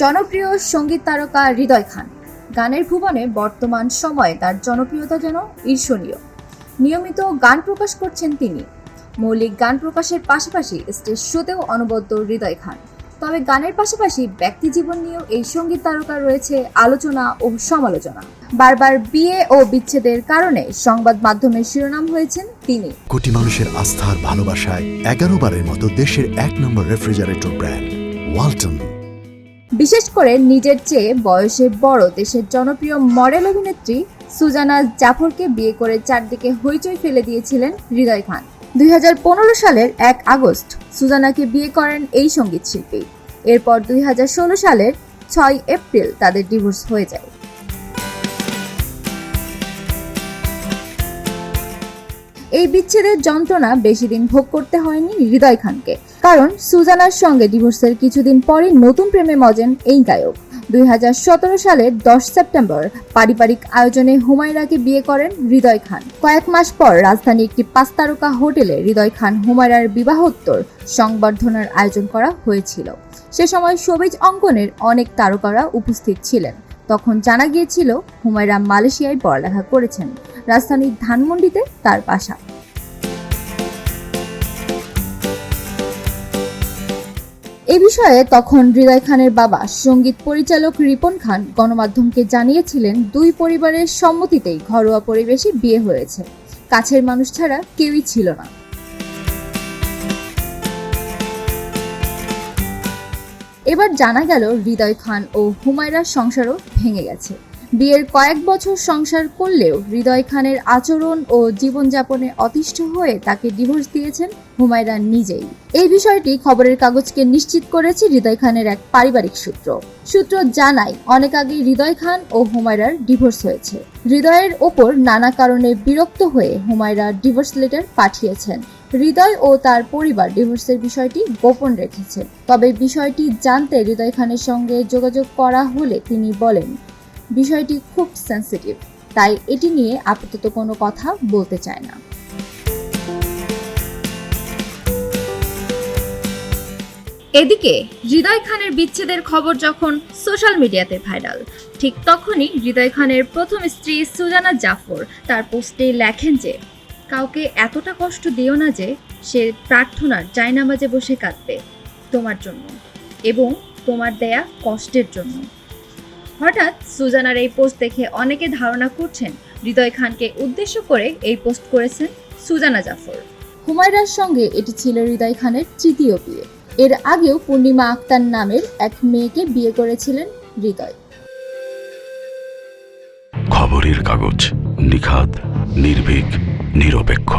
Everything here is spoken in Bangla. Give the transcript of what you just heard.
জনপ্রিয় সংগীত তারকা হৃদয় খান। গানের ভুবনে বর্তমান সময়ে তার জনপ্রিয়তা যেন ঈর্ষণীয়। নিয়মিত গান প্রকাশ করছেন তিনি। মৌলিক গান প্রকাশের পাশাপাশি স্টেজ শোতেও অনবদ্য হৃদয় খান। তবে গানের পাশাপাশি ব্যক্তি জীবন নিয়েও এই সংগীত তারকা রয়েছে আলোচনা ও সমালোচনা। বারবার বিয়ে ও বিচ্ছেদের কারণে সংবাদ মাধ্যমের শিরোনাম হয়েছেন তিনি। কোটি মানুষের আস্থার ভালোবাসায় এগারো বারের মতো দেশের এক নম্বর রেফ্রিজারেটর ব্র্যান্ড, ওয়ালটন। বিশেষ করে নিজের চেয়ে বয়সে বড় দেশের জনপ্রিয় মডেল অভিনেত্রী সুজানা জাফরকে বিয়ে করে চারদিকে হইচই ফেলে দিয়েছিলেন হৃদয় খান। দুই হাজার পনেরো সালের এক আগস্ট সুজানাকে বিয়ে করেন এই সংগীত শিল্পী। এরপর দুই হাজার ষোলো সালের ছয় এপ্রিল তাদের ডিভোর্স হয়ে যায়। এই বিচ্ছেদের যন্ত্রণা বেশি দিন ভোগ করতে হয়নি হৃদয় খানকে। কারণ সুজানার সঙ্গে ডিভোর্সের কিছুদিন পরই নতুন প্রেমে মজেন এই গায়ক। দুই সালের দশ সেপ্টেম্বর পারিবারিক আয়োজনে হুমায়রাকে বিয়ে করেন হৃদয় খান। কয়েক মাস পর রাজধানী একটি পাঁচ তারকা হোটেলে হৃদয় খান হুমায়রার বিবাহোত্তর সংবর্ধনার আয়োজন করা হয়েছিল। সে সময় সবিজ অঙ্কনের অনেক তারকারা উপস্থিত ছিলেন। তখন জানা গিয়েছিল, হুমায়রা মালয়েশিয়ায় পড়ালেখা করেছেন। রাজধানীর ধানমন্ডিতে তার বাসা। এ বিষয়ে তখন হৃদয় খানের বাবা সংগীত পরিচালক রিপন খান গণমাধ্যমকে জানিয়েছিলেন, দুই পরিবারের সম্মতিতেই ঘরোয়া পরিবেশে বিয়ে হয়েছে। কাছের মানুষ ছাড়া কেউই ছিল না। এবার জানা গেল, হৃদয় খান ও হুমায়রার সংসারও ভেঙে গেছে। বিয়ের কয়েক বছর সংসার করলেও হৃদয় খানের আচরণ ও জীবনযাপনে অতিষ্ঠ হয়ে তাকে ডিভোর্স দিয়েছেন হুমায়রা নিজেই। এই বিষয়টি খবরের কাগজকে নিশ্চিত করেছে হৃদয় খানের এক পারিবারিক সূত্র। সূত্র জানায়, অনেক আগে হৃদয় খান ও হুমায়রার ডিভোর্স হয়েছে। হৃদয়ের ওপর নানা কারণে বিরক্ত হয়ে হুমায়রা ডিভোর্স লেটার পাঠিয়েছেন। হৃদয় ও তার পরিবার ডিভোর্সের বিষয়টি গোপন রেখেছে। তবে বিষয়টি জানতে হৃদয় খানের সঙ্গে যোগাযোগ করা হলে তিনি বলেন বিষয়টি খুব সেন্সিটিভ তাই এটি নিয়ে আপাতত কোনো কথা বলতে চায় না। এদিকে, হৃদয় খানের বিচ্ছেদের খবর যখন সোশ্যাল মিডিয়াতে ভাইরাল, ঠিক তখনই হৃদয় খানের প্রথম স্ত্রী সুজানা জাফর তার পোস্টে লেখেন যে, কাউকে এতটা কষ্ট দিও না যে, সে প্রার্থনার জায়নামাজে বসে কাঁদবে তোমার জন্য এবং তোমার দেয়া কষ্টের জন্য। হঠাৎ সুজানার এই পোস্ট দেখে অনেকে ধারণা করছেন হৃদয় খানকে উদ্দেশ্য করে এই পোস্ট করেছেন সুজানা জাফর। হুমায়রার সঙ্গে এটি ছিল হৃদয় খানের তৃতীয় বিয়ে। এর আগেও পূর্ণিমা আক্তার নামের এক মেয়েকে বিয়ে করেছিলেন হৃদয়। খবরের কাগজ নিখাত নির্ভীক নিরপেক্ষ।